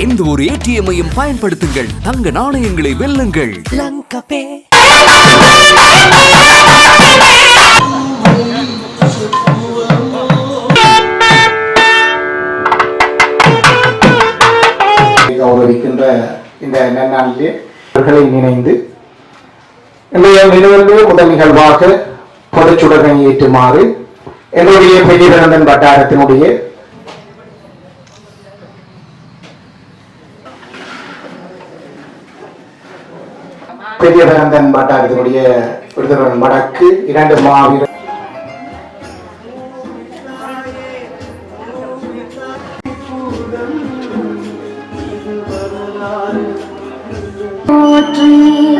எந்த ஒரு ஏடிஎம்மையும் பயன்படுத்துங்கள். தங்க நாணயங்களை வெல்லுங்கள். கௌரவிக்கின்ற இந்த நன்னாளிலே அவர்களை நினைந்து இன்றைய நிகழ்வு முதல் நிகழ்வாக பொதுச்சுடனை ஏற்றுமாறு என்னுடைய பெரியவரந்தன் வட்டாரத்தினுடைய பெரிய பெரியவரந்தன் வட்டாரத்தினுடைய விருதுவன் மடக்கு இரண்டு மாவீர போற்றி இனத்தமிழ்